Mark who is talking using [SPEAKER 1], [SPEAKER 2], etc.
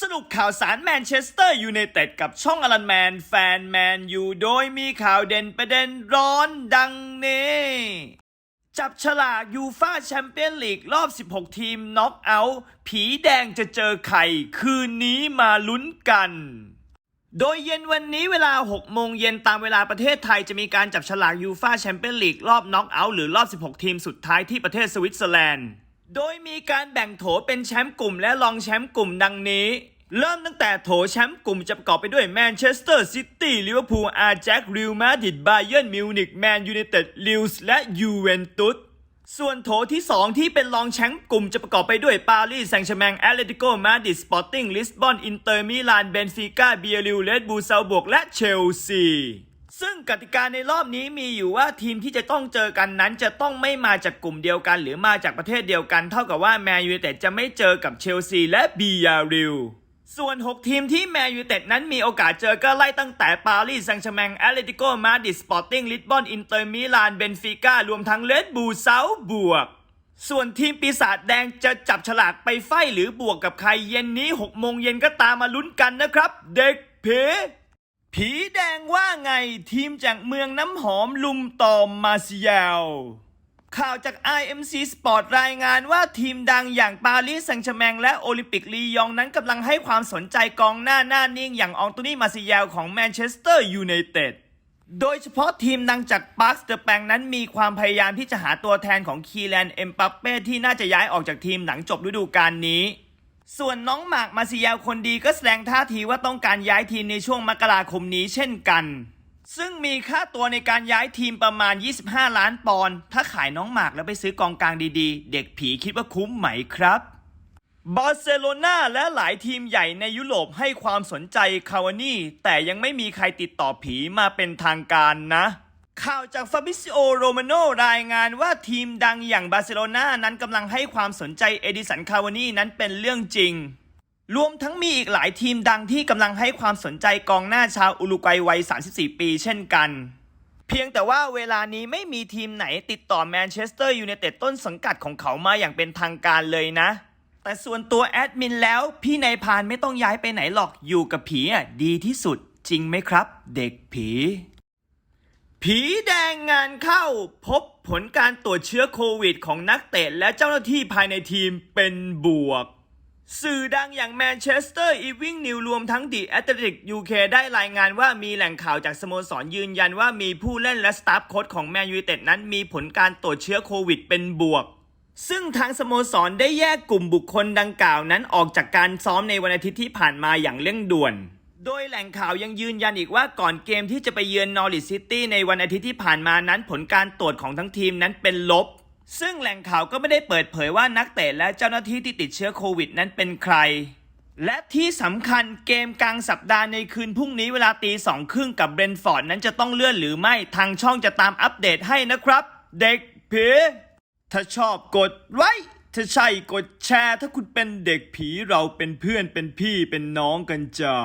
[SPEAKER 1] สรุปข่าวสารแมนเชสเตอร์ยูไนเต็ดกับช่องอลันแมนแฟนแมนยูโดยมีข่าวเด่นประเด็นร้อนดังนี้ จับฉลากยูฟาแชมเปี้ยนลีกรอบ 16 ทีมน็อกเอาท์ผีแดงจะเจอไข่คืนนี้มาลุ้นกัน โดยเย็นวันนี้เวลา 6 โมงเย็นตามเวลาประเทศไทยจะมีการจับฉลากยูฟาแชมเปี้ยนลีกรอบน็อกเอาท์หรือรอบ 16 ทีมสุดท้ายที่ประเทศสวิตเซอร์แลนด์ โดยมีการแบ่งโถเป็นแชมป์กลุ่มและรองแชมป์กลุ่มดังนี้ เริ่มตั้งแต่โถแชมป์กลุ่มจะประกอบไปด้วยแมนเชสเตอร์ซิตี้ลิเวอร์พูลอาร์แจ็คริวมาดริดบาเยิร์นมิวนิกแมนยูไนเต็ดลิวส์และยูเวนตุสส่วนโถที่ 2 ที่เป็นรองแชมป์กลุ่มจะประกอบไปด้วยปารีสแซงต์แชร์แมงแอตเลติโกมาดริดสปอร์ติ้งลิสบอนอินเตอร์มิลานเบนฟิก้าเบียริลเลดบูเซลบวกและเชลซี ซึ่งกติกาในรอบนี้มีอยู่ว่าทีมที่จะต้องเจอกันนั้น จะต้องไม่มาจากกลุ่มเดียวกัน หรือมาจากประเทศเดียวกัน เท่ากับว่าแมนยูเต็ดจะไม่เจอกับเชลซีและบียาริลส่วน 6 ทีมที่แมนยูเต็ดนั้นมีโอกาสเจอก็ไล่ตั้งแต่ปารีสแซงต์แชร์แมงแอตเลติโกมาดริดสปอร์ติ้งลิสบอนอินเตอร์มิลานเบนฟิก้ารวมทั้งเลดบูเซาบวก ส่วนทีมปีศาจแดงจะจับฉลากไปไฟหรือบวกกับใครเย็นนี้6โมงเย็นก็ตามมาลุ้นกันนะครับ เด็กผี ผีแดงว่าไงทีมจากเมืองน้ำหอมลุมตอมมาซิเยลข่าวจาก IMC Sport รายงานว่าทีมดังอย่างปารีสแซงต์แชร์แมงและโอลิมปิกลียองนั้นกำลังให้ความสนใจกองหน้าหน้านิ่งอย่างอองโตนี่มาซิเยลของแมนเชสเตอร์ยูไนเต็ดโดยเฉพาะทีมดังจากปาร์คเดอะแปงนั้นมีความพยายามที่จะหาตัวแทนของคีแลนเอ็มปัปเป้ที่น่าจะย้ายออกจากทีมหลังจบฤดูกาลนี้ ส่วนน้องหมากมาซิยาคนดีก็แสดงท่าทีว่าต้องการย้ายทีมในช่วงมกราคมนี้เช่นกัน ซึ่งมีค่าตัวในการย้ายทีมประมาณ 25 ล้านปอนด์ถ้าขายน้องหมากแล้วไปซื้อกองกลางดีๆ เด็กผีคิดว่าคุ้มไหมครับบาร์เซโลนาและหลายทีมใหญ่ในยุโรปให้ความสนใจคาวานี่แต่ยังไม่มีใครติดต่อผีมาเป็นทางการนะ ข่าวจากฟาบิซิโอโรมาโนรายงานว่าทีมดังอย่างบาร์เซโลนานั้นกำลังให้ความสนใจเอดิสันคาวานีนั้นเป็นเรื่องจริง รวมทั้งมีอีกหลายทีมดังที่กำลังให้ความสนใจกองหน้าชาวอุรุกวัยวัย 34 ปีเช่นกัน เพียงแต่ว่าเวลานี้ไม่มีทีมไหนติดต่อแมนเชสเตอร์ยูไนเต็ดต้นสังกัดของเขามาอย่างเป็นทางการเลยนะ แต่ส่วนตัวแอดมินแล้วพี่นายพานไม่ต้องย้ายไปไหนหรอกอยู่กับผีอะดีที่สุดจริงไหมครับ เด็กผี ผีแดงงานเข้าพบผลการตรวจเชื้อโควิดของนักเตะและเจ้าหน้าที่ภายในทีมเป็นบวก สื่อดังอย่างแมนเชสเตอร์อีวิงนิวรวมทั้งดีแอตเลติกยูเคได้รายงานว่ามีแหล่งข่าวจากสโมสรยืนยันว่ามีผู้เล่นและสตาฟโค้ชของแมนยูเต็ดนั้นมีผลการตรวจเชื้อโควิดเป็นบวก ซึ่งทางสโมสรได้แยกกลุ่มบุคคลดังกล่าวนั้นออกจากการซ้อมในวันอาทิตย์ที่ผ่านมาอย่างเร่งด่วน โดยแหล่งข่าวยังยืนยันอีกว่าก่อนเกมที่จะไปเยือนนอริซิตี้ในวันอาทิตย์ที่ผ่านมานั้นผลการตรวจของทั้งทีมนั้นเป็นลบ ซึ่งแหล่งข่าวก็ไม่ได้เปิดเผยว่านักเตะและเจ้าหน้าที่ที่ติดเชื้อโควิดนั้นเป็นใคร และที่สำคัญเกมกลางสัปดาห์ในคืนพรุ่งนี้เวลาตีสองครึ่งกับเบรนฟอร์ดนั้นจะต้องเลื่อนหรือไม่ทางช่องจะตามอัปเดตให้นะครับ เด็กผีถ้าชอบกดไลค์ถ้าใช่กดแชร์ ถ้าคุณเป็นเด็กผีเราเป็นเพื่อนเป็นพี่เป็นน้องกันจ้า